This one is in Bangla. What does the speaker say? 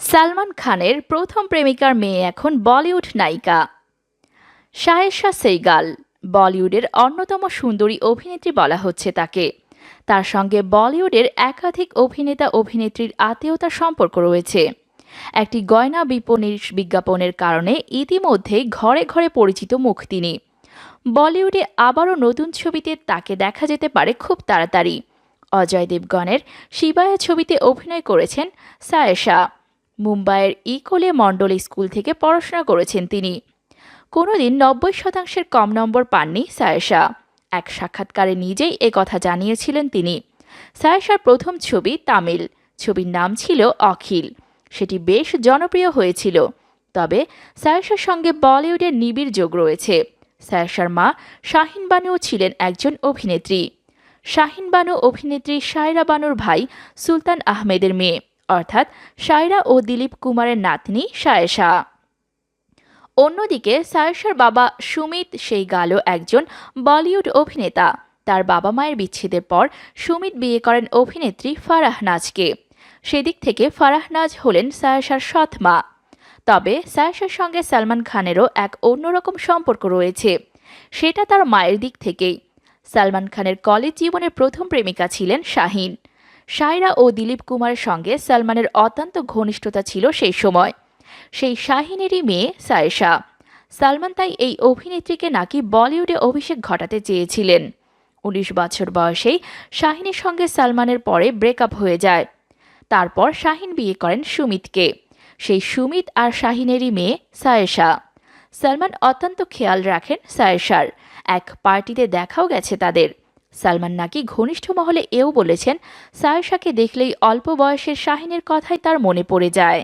সালমান খানের প্রথম প্রেমিকার মেয়ে এখন বলিউড নায়িকা। শায়েশা সেইগাল, বলিউডের অন্যতম সুন্দরী অভিনেত্রী বলা হচ্ছে তাকে। তার সঙ্গে বলিউডের একাধিক অভিনেতা অভিনেত্রীর আত্মীয়তার সম্পর্ক রয়েছে। একটি গয়না বিপণীর বিজ্ঞাপনের কারণে ইতিমধ্যেই ঘরে ঘরে পরিচিত মুখ তিনি। বলিউডে আবারও নতুন ছবিতে তাকে দেখা যেতে পারে খুব তাড়াতাড়ি। অজয় দেবগণের শিবায়া ছবিতে অভিনয় করেছেন সায়েশা মুম্বাইয়ের ইকোলে মণ্ডল স্কুল থেকে পড়াশোনা করেছেন তিনি। কোনোদিন নব্বই শতাংশের কম নম্বর পাননি সায়েশা এক সাক্ষাৎকারে নিজেই এ কথা জানিয়েছিলেন তিনি। সায়েশার প্রথম ছবি তামিল। ছবির নাম ছিল অখিল। সেটি বেশ জনপ্রিয় হয়েছিল। তবে সায়েশার সঙ্গে বলিউডের নিবিড় যোগ রয়েছে। সায়েশার মা শাহিন বানুও ছিলেন একজন অভিনেত্রী। শাহিন বানু অভিনেত্রী সায়রা বানুর ভাই সুলতান আহমেদের মেয়ে। অর্থাৎ সায়রা ও দিলীপ কুমারের নাতনি সায়েশা। অন্যদিকে সায়েশার বাবা সুমিত সেই গালও একজন বলিউড অভিনেতা। তার বাবা মায়ের বিচ্ছেদের পর সুমিত বিয়ে করেন অভিনেত্রী ফারাহ নাজকে। সেদিক থেকে ফারাহ নাজ হলেন সায়েশার সৎ মা। তবে সায়েশার সঙ্গে সালমান খানেরও এক অন্যরকম সম্পর্ক রয়েছে। সেটা তার মায়ের দিক থেকেই। সালমান খানের কলেজ জীবনের প্রথম প্রেমিকা ছিলেন শাহিন। সায়রা ও দিলীপ কুমারের সঙ্গে সালমানের অত্যন্ত ঘনিষ্ঠতা ছিল সেই সময়। সেই শাহিনেরই মেয়ে সায়েশা। সালমান তাই এই অভিনেত্রীকে নাকি বলিউডে অভিষেক ঘটাতে চেয়েছিলেন। উনিশ বছর বয়সেই শাহিনের সঙ্গে সালমানের পরে ব্রেকআপ হয়ে যায়। তারপর শাহিন বিয়ে করেন সুমিতকে। সেই সুমিত আর শাহিনেরই মেয়ে সায়েশা। সালমান অত্যন্ত খেয়াল রাখেন সায়েশার। এক পার্টিতে দেখাও গেছে তাদের। সালমান নাকি ঘনিষ্ঠ মহলে এও বলেছেন সায়েশাকে দেখলেই অল্প বয়সের শাহিনের কথাই তার মনে পড়ে যায়।